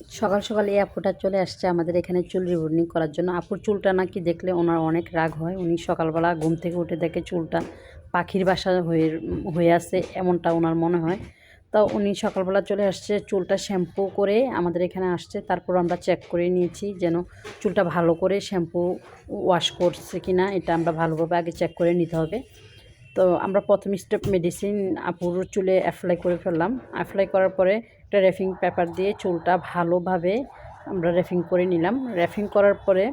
সকাল সকাল এই আপুটা চলে আসছে আমাদের এখানে চুল রিবর্নিং করার জন্য। আপুর চুলটা নাকি দেখলে ওনার অনেক রাগ হয়। উনি সকালবেলা ঘুম থেকে উঠে দেখে চুলটা পাখির বাসা হয়ে হয়ে আছে এমনটা ওনার মনে হয়। তো উনি সকালবেলা চলে আসছে, চুলটা শ্যাম্পু করে আমাদের এখানে আসছে। তারপর আমরা চেক করে নিয়েছি যেন চুলটা ভালো করে শ্যাম্পু ওয়াশ করছে কি না এটা আমরা ভালোভাবে আগে চেক করে নিতে হবে। তো আমরা প্রথম স্টেপ মেডিসিন আপুর চুলে অ্যাপ্লাই করে ফেললাম। অ্যাপ্লাই করার পরে একটা র্যাফিং পেপার দিয়ে চুলটা ভালোভাবে আমরা র্যাফিং করে নিলাম। র্যাফিং করার পরে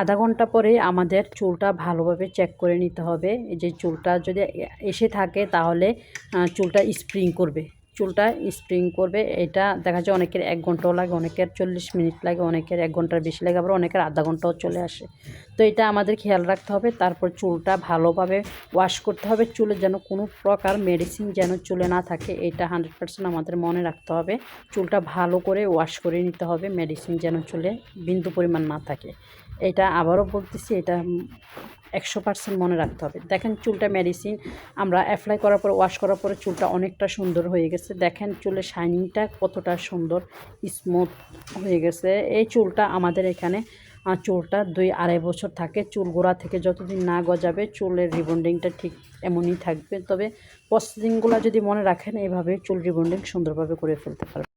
আধা ঘণ্টা পরে আমাদের চুলটা ভালোভাবে চেক করে নিতে হবে। যে চুলটা যদি এসে থাকে তাহলে চুলটা স্প্রিং করবে। চুলটা স্প্রিং করবে। এটা দেখা যায় অনেকের এক ঘন্টাও লাগে, অনেকের চল্লিশ মিনিট লাগে, অনেকের এক ঘণ্টার বেশি লাগে, আবার অনেকের আধা ঘন্টাও চলে আসে। তো এটা আমাদের খেয়াল রাখতে হবে, তারপর চুলটা ভালোভাবে ওয়াশ করতে হবে। চুলে যেন কোনো প্রকার মেডিসিন যেন চুলে না থাকে, এটা হান্ড্রেড পার্সেন্ট আমাদের মনে রাখতে হবে। চুলটা ভালো করে ওয়াশ করে নিতে হবে মেডিসিন যেন চুলে বিন্দু পরিমাণ না থাকে। এটা আবারও বলতেছি, এটা একশো পার্সেন্ট মনে রাখতে হবে। দেখেন চুলটা মেডিসিন, আমরা অ্যাপ্লাই করার পর ওয়াশ করার পরে চুলটা অনেকটা সুন্দর হয়ে গেছে। দেখেন চুলের শাইনিংটা কতটা সুন্দর স্মুথ হয়ে গেছে। এই চুলটা আমাদের এখানে চুলটা দুই আড়াই বছর থাকে। চুল গোড়া থেকে যতদিন না গজাবে, চুলের রিবন্ডিংটা ঠিক এমনই থাকবে। তবে প্রসেসিংগুলো যদি মনে রাখেন, এইভাবে চুল রিবন্ডিং সুন্দরভাবে করে ফেলতে পারবেন।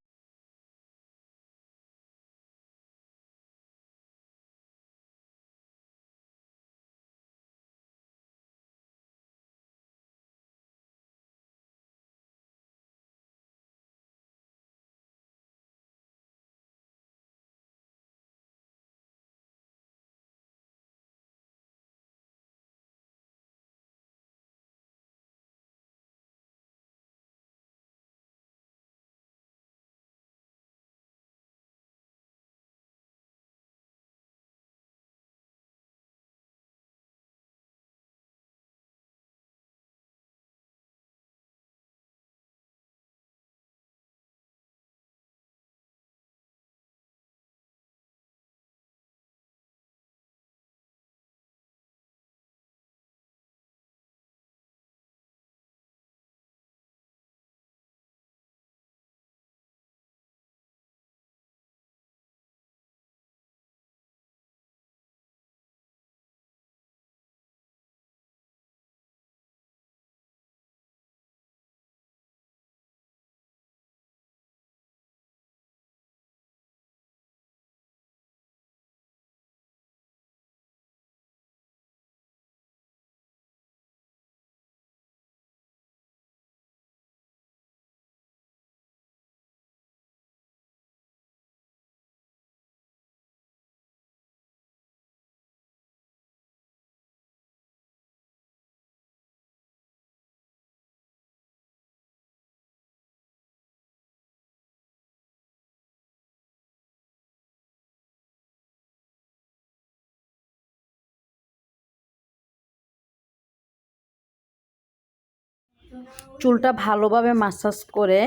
চুলটা ভালোভাবে মাসাজ করে,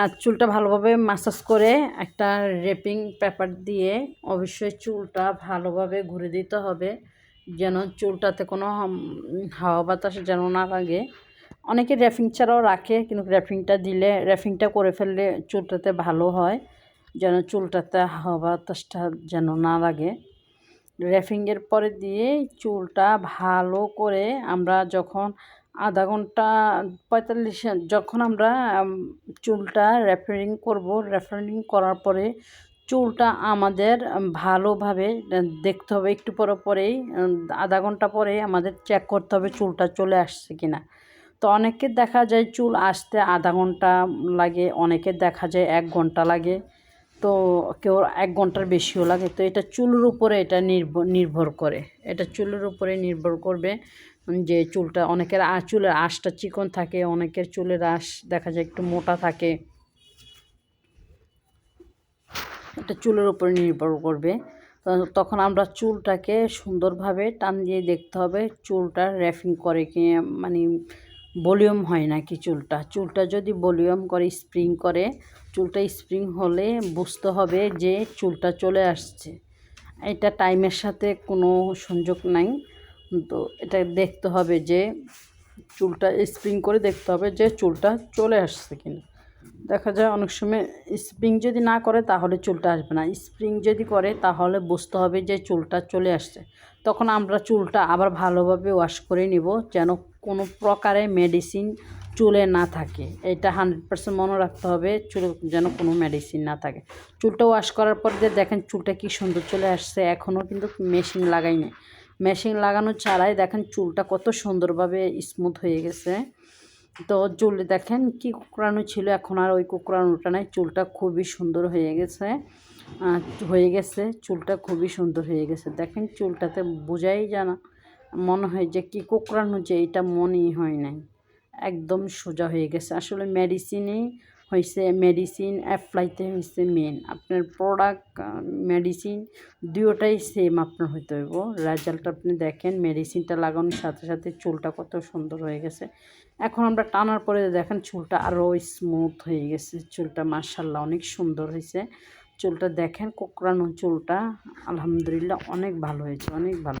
আর চুলটা ভালোভাবে মাসাজ করে একটা রেপিং পেপার দিয়ে অবশ্যই চুলটা ভালোভাবে ঘুরে দিতে হবে, যেন চুলটাতে কোনো হাওয়া বাতাস যেন না লাগে। অনেকে র্যাফিং ছাড়াও রাখে, কিন্তু র্যাফিংটা দিলে র্যাফিংটা করে ফেললে চুলটাতে ভালো হয়, যেন চুলটাতে হাওয়া বাতাসটা যেন না লাগে। র্যাফিংয়ের পরে দিয়ে চুলটা ভালো করে আমরা যখন আধা ঘণ্টা পঁয়তাল্লিশ যখন আমরা চুলটা রেফারিং করব রেফারিং করার পরে চুলটা আমাদের ভালোভাবে দেখতে হবে। একটু পরে পরেই আধা ঘণ্টা পরে আমাদের চেক করতে হবে চুলটা চলে আসছে কি না তো অনেকের দেখা যায় চুল আসতে আধা ঘণ্টা লাগে অনেকের দেখা যায় এক ঘণ্টা লাগে। তো কেউ এক ঘণ্টার বেশিও লাগে। তো এটা চুলের উপরে এটা নির্ভর নির্ভর করে। এটা চুলের উপরে নির্ভর করবে। যে চুলটা, অনেকের চুলের আঁশটা চিকন থাকে, অনেকের চুলের আঁশ দেখা যায় একটু মোটা থাকে। এটা চুলের উপরে নির্ভর করবে। তখন আমরা চুলটাকে সুন্দরভাবে টান দিয়ে দেখতে হবে, চুলটা র্যাফিং করে কি মানে ভলিউম হয় নাকি চুলটা। চুলটা যদি ভলিউম করে, স্প্রিং করে, চুলটা স্প্রিং হলে বুঝতে হবে যে চুলটা চলে আসছে। এটা টাইমের সাথে কোনো সংযোগ নাই। তো এটা দেখতে হবে যে চুলটা স্প্রিং করে দেখতে হবে যে চুলটা চলে আসছে কিনা। দেখা যায় অনেক সময় স্প্রিং যদি না করে তাহলে চুলটা আসবে না। স্প্রিং যদি করে তাহলে বুঝতে হবে যে চুলটা চলে আসছে। তখন আমরা চুলটা আবার ভালোভাবে ওয়াশ করে নিব যেন কোনো প্রকারে মেডিসিন চুলে না থাকে। এটা হান্ড্রেড পার্সেন্ট মনে রাখতে হবে চুলে যেন কোনো মেডিসিন না থাকে। চুলটা ওয়াশ করার পর যে দেখেন চুলটা কি সুন্দর চলে আসছে। এখনও কিন্তু মেশিন লাগাইনি মেশিন লাগানো ছাড়াই দেখেন চুলটা কত সুন্দরভাবে স্মুথ হয়ে গেছে। তো চুল দেখেন কি কুকরানো ছিল, এখন আর ওই কুকরানোটা নাই, চুলটা খুবই সুন্দর হয়ে গেছে। হয়ে গেছে, চুলটা খুবই সুন্দর হয়ে গেছে। দেখেন চুলটাতে বোঝাই জানা মনে হয় যে কি কুকরানো যে এটা মনেই হয় নাই। একদম সোজা হয়ে গেছে। আসলে মেডিসিনেই হয়েছে মেডিসিন অ্যাপ্লাইতে হয়েছে মেন আপনার প্রোডাক্ট মেডিসিন দুটোটাই সেম আপনার হইতে হইব। রেজাল্ট আপনি দেখেন মেডিসিনটা লাগানোর সাথে সাথে চুলটা কত সুন্দর হয়ে গেছে। এখন আমরা টানার পরে দেখেন চুলটা আরও স্মুথ হয়ে গেছে। চুলটা মার্শাল্লাহ অনেক সুন্দর হয়েছে চুলটা দেখেন কোকড়ানো চুলটা। আলহামদুলিল্লাহ অনেক ভালো হয়েছে, অনেক ভালো।